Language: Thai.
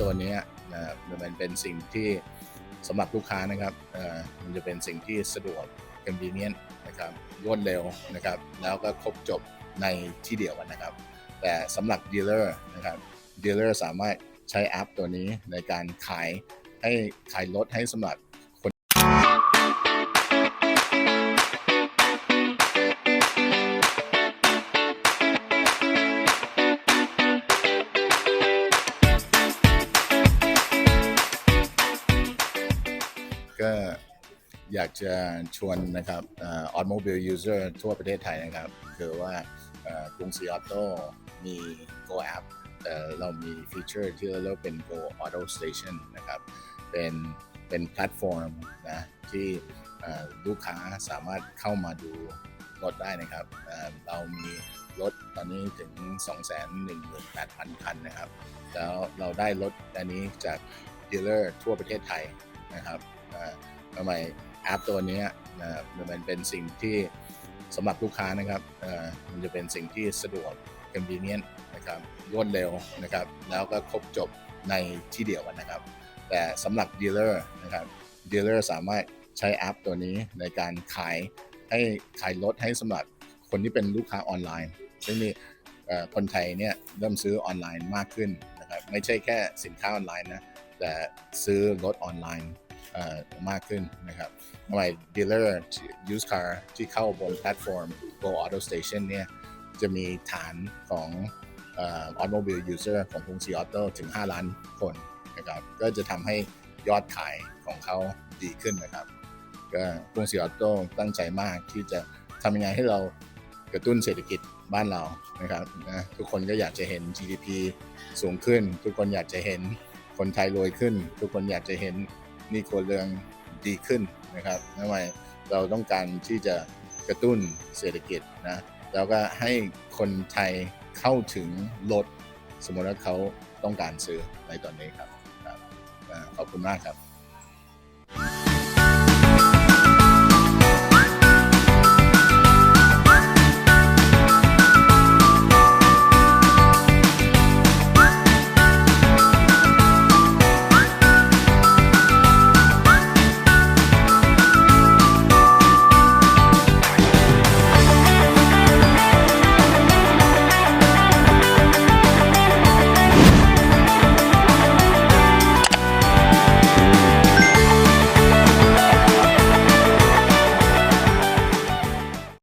ตัวนี้นะมันเป็นสิ่งที่สำหรับลูกค้านะครับมันจะเป็นสิ่งที่สะดวก convenient นะครับรวดเร็วนะครับ แล้วก็ครบจบในที่เดียวกันนะครับ แต่สำหรับดีลเลอร์นะครับดีลเลอร์สามารถใช้แอปตัวนี้ในการขายให้ขายรถให้สำหรับ ก็อยากจะชวนนะครับออ automobile user ทั่วประเทศไทยนะครับ คือว่ากรุงศรีออโต้มี Go App แต่เรามีฟีเจอร์ที่เราเรียกเป็น Go Auto Station นะครับ เป็นเป็นแพลตฟอร์มนะที่ลูกค้าสามารถเข้ามาดูรถได้นะครับ เรามีรถตอนนี้ถึง 218,000 คันนะครับ แล้วเราได้รถอันนี้จากดีลเลอร์ทั่วประเทศไทยนะครับ ทำไมแอปตัวนี้นะมันเป็นสิ่งที่สำหรับลูกค้านะครับมันจะเป็นสิ่งที่สะดวก convenient นะครับรวดเร็วนะครับ แล้วก็ครบจบในที่เดียวนะครับ แต่สำหรับ dealer นะครับ dealer สามารถใช้แอปตัวนี้ในการขายให้ขายรถให้สำหรับคนที่เป็นลูกค้าออนไลน์ ซึ่งมีคนไทยเนี่ยเริ่มซื้อออนไลน์มากขึ้นนะครับ ไม่ใช่แค่สินค้าออนไลน์นะ แต่ซื้อรถออนไลน์ มากขึ้นนะครับทำไม dealer used car ที่เข้าบนแพลตฟอร์ม Go Auto Station เนี่ยจะมีฐานของออ automobile user ของกรุงศรีออโต้ถึง 5 ล้านคนนะครับก็จะทำให้ยอดขายของเขาดีขึ้นนะครับก็กรุงศรีออโต้ตั้งใจมากที่จะทำยังไงให้เรากระตุ้นเศรษฐกิจบ้านเรานะครับนะทุกคนก็อยากจะเห็น GDP สูงขึ้น ทุกคนอยากจะเห็นคนไทยรวยขึ้น ทุกคนอยากจะเห็น หนี่ครัวเรืองดีขึ้นนะครับทำไมเราต้องการที่จะกระตุ้นเศรษฐกิจนะแล้วก็ให้คนไทยเข้าถึงรถสมมติว่าเขาต้องการซื้อในตอนนี้ครับขอบคุณมากครับ